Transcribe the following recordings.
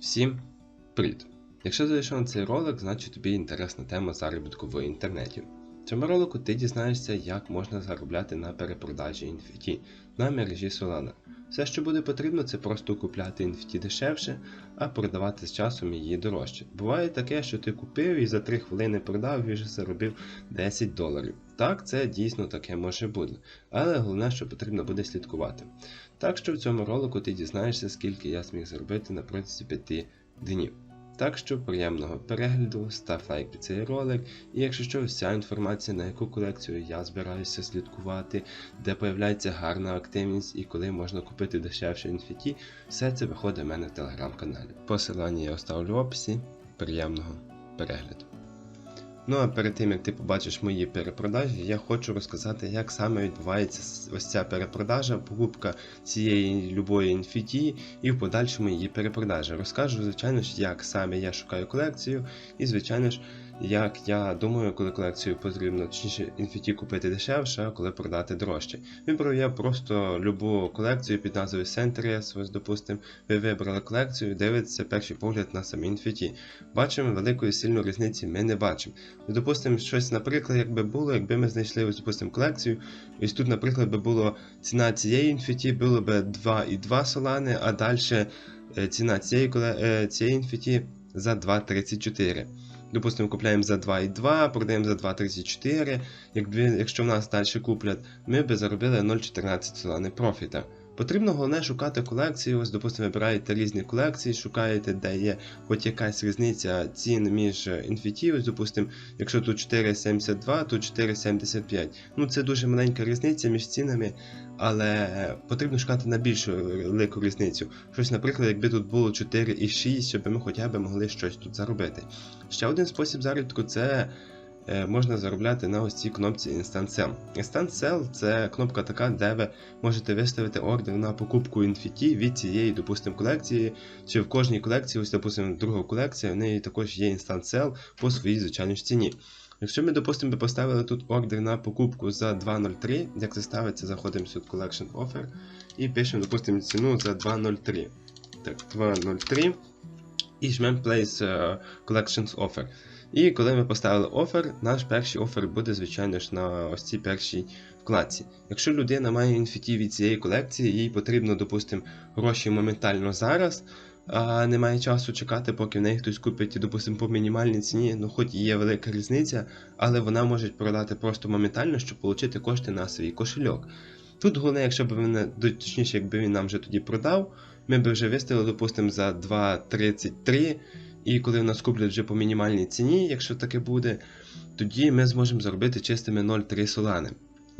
Всім привіт! Якщо зайшов на цей ролик, значить тобі інтересна тема заробітку в інтернеті. В цьому ролику ти дізнаєшся, як можна заробляти на перепродажі NFT на мережі Solana. Все, що буде потрібно, це просто купляти NFT дешевше, а продавати з часом її дорожче. Буває таке, що ти купив і за 3 хвилини продав і вже заробив 10 доларів. Так, це дійсно таке може бути, але головне, що потрібно буде слідкувати. Так що в цьому ролику ти дізнаєшся, скільки я зміг заробити на протязі 5 днів. Так що приємного перегляду, став лайк під цей ролик, і якщо що, вся інформація, на яку колекцію я збираюся слідкувати, де появляється гарна активність і коли можна купити дешевше NFT, все це виходить в мене в телеграм-каналі. Посилання я оставлю в описі. Приємного перегляду. Ну а перед тим як ти побачиш мої перепродажі, я хочу розказати, як саме відбувається ось ця перепродажа, покупка цієї любої NFT і в подальшому її перепродажа. Розкажу, звичайно ж, як саме я шукаю колекцію, і, звичайно ж, як я думаю, коли колекцію потрібно точніше NFT купити дешевше, а коли продати дорожче. Вибрав я просто любу колекцію під назвою Centres, ось допустимо, ви вибрали колекцію, дивитеся перший погляд на самі NFT. Бачимо великої сильної різниці, ми не бачимо. Допустимо, щось, наприклад, якби було, якби ми знайшли ось, допустимо, колекцію. Ось тут, наприклад, би було ціна цієї інфіті було б 2,2 солани, а далі ціна цієї коле- цієї інфіті за 2,34. Допустимо, купляємо за 2,2, продаємо за 2,34. Якби, якщо в нас далі куплять, ми би заробили 0,14 солани профіта. Потрібно головне шукати колекції. Ось, допустимо, вибираєте різні колекції, шукаєте, де є хоч якась різниця цін між NFT. Ось, допустимо, якщо тут 4,72, тут 4,75. Ну це дуже маленька різниця між цінами, але потрібно шукати на більшу велику різницю. Щось, наприклад, якби тут було 4,6, щоб ми хоча б могли щось тут заробити. Ще один спосіб заробітку це. Можна заробляти на ось цій кнопці Instant Sell. Instant Sell це кнопка така, де ви можете виставити ордер на покупку NFT від цієї, допустимо, колекції. Чи в кожній колекції, ось, допустимо, друга колекція, в неї також є Instant Sell по своїй звичайній ціні. Якщо ми, допустимо, поставили тут ордер на покупку за 2.03, як це ставиться, заходимо сюди Collection Offer і пишемо, допустимо, ціну за 2.03. Так, 2.03 і жмемо Place Collections Offer. І коли ми поставили офер, наш перший офер буде, звичайно ж, на ось цій першій вкладці. Якщо людина має інфіті від цієї колекції, їй потрібно, допустимо, гроші моментально зараз, а немає часу чекати, поки в неї хтось купить, допустимо, по мінімальній ціні, ну хоч і є велика різниця, але вона може продати просто моментально, щоб отримати кошти на свій кошельок. Тут головне, якщо б він, точніше, якби він нам вже тоді продав, ми б вже виставили, допустимо, за 2,33. І коли в нас куплять вже по мінімальній ціні, якщо таке буде, тоді ми зможемо заробити чистими 0,3 солани.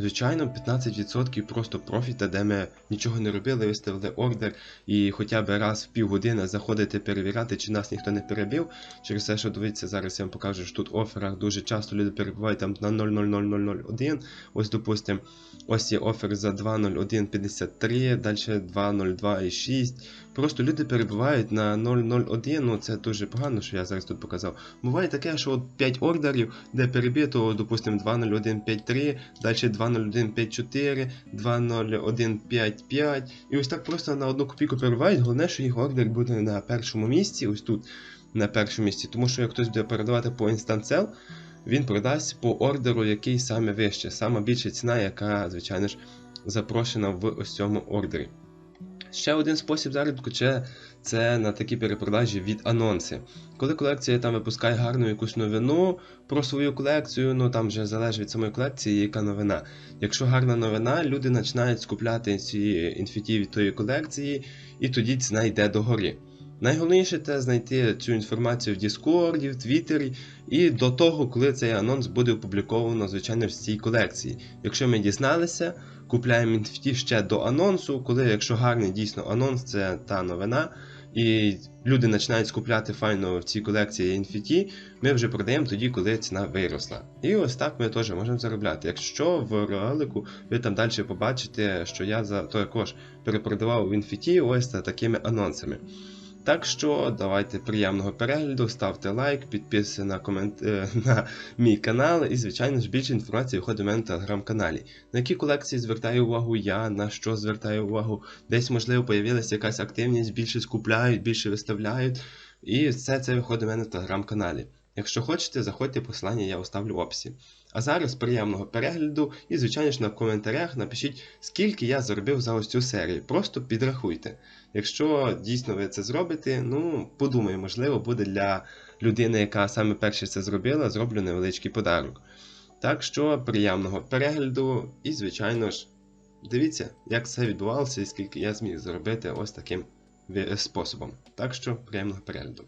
Звичайно, 15% просто профіта, де ми нічого не робили, виставили ордер і хоча б раз в півгодини заходити перевіряти, чи нас ніхто не перебив. Через те, що дивіться, зараз я вам покажу, що тут в оферах дуже часто люди перебувають там на 0,00001. Ось, допустимо, ось є офер за 2,0153, далі 2,02,6. Просто люди перебувають на 0,01, ну це дуже погано, що я зараз тут показав. Буває таке, що от 5 ордерів, де перебито, допустимо, 2,0153, далі 2,0154, 2,0155. І ось так просто на одну копійку перебувають. Головне, що їх ордер буде на першому місці, ось тут на першому місці. Тому що як хтось буде передавати по Sell, він продасть по ордеру, який саме вище, саме більша ціна, яка, звичайно ж, запрошена в ось цьому ордері. Ще один спосіб заробітку це, на такі перепродажі від анонси. Коли колекція там випускає гарну якусь новину про свою колекцію, ну там вже залежить від самої колекції, яка новина. Якщо гарна новина, люди починають скупляти ці інфіті від тої колекції, і тоді ціна йде догори. Найголовніше це знайти цю інформацію в Діскорді, в Твіттері і до того, коли цей анонс буде опубліковано, звичайно, в цій колекції. Якщо ми дізналися, купляємо NFT ще до анонсу, коли, якщо гарний дійсно анонс, це та новина, і люди починають скупляти файно в цій колекції NFT, ми вже продаємо тоді, коли ціна виросла. І ось так ми теж можемо заробляти. Якщо в ролику ви там далі побачите, що я за також перепродавав в NFT ось такими анонсами. Так що давайте приємного перегляду, ставте лайк, підписуйтесь на комент... е, на мій канал і, звичайно ж, більше інформації виходить у мене в телеграм-каналі. На які колекції звертаю увагу я, на що звертаю увагу, десь, можливо, появилася якась активність, більше скупляють, більше виставляють. І все це виходить у мене в телеграм-каналі. Якщо хочете, заходьте, посилання я оставлю в описі. А зараз приємного перегляду і, звичайно ж, на коментарях напишіть, скільки я заробив за ось цю серію. Просто підрахуйте. Якщо дійсно ви це зробите, ну подумаю, можливо, буде для людини, яка саме перше це зробила, зроблю невеличкий подарок. Так що приємного перегляду і, звичайно ж, дивіться, як це відбувалося і скільки я зміг заробити ось таким способом. Так що приємного перегляду.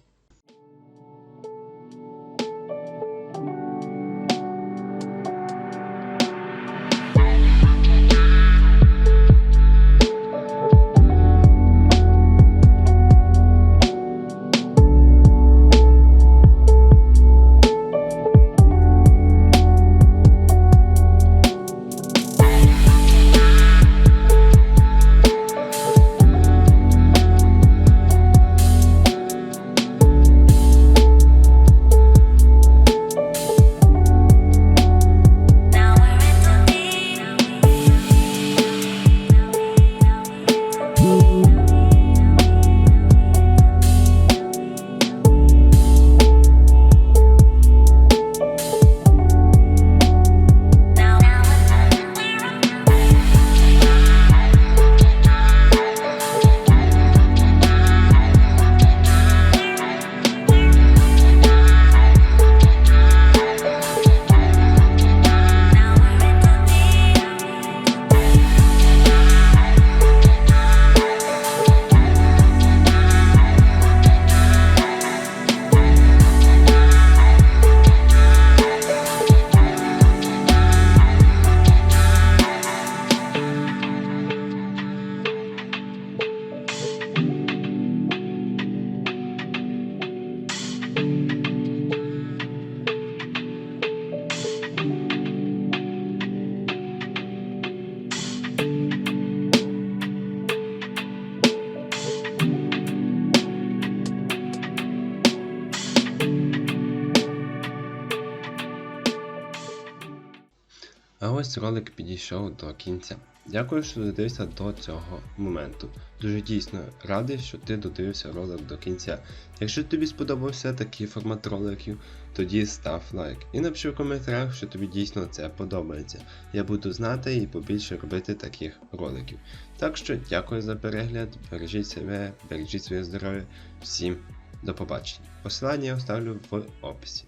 А ось ролик підійшов до кінця. Дякую, що додивився до цього моменту. Дуже дійсно радий, що ти додивився ролик до кінця. Якщо тобі сподобався такий формат роликів, тоді став лайк і напиши в коментарях, що тобі дійсно це подобається. Я буду знати і побільше робити таких роликів. Так що дякую за перегляд, бережіть себе, бережіть своє здоров'я. Всім до побачення. Посилання я оставлю в описі.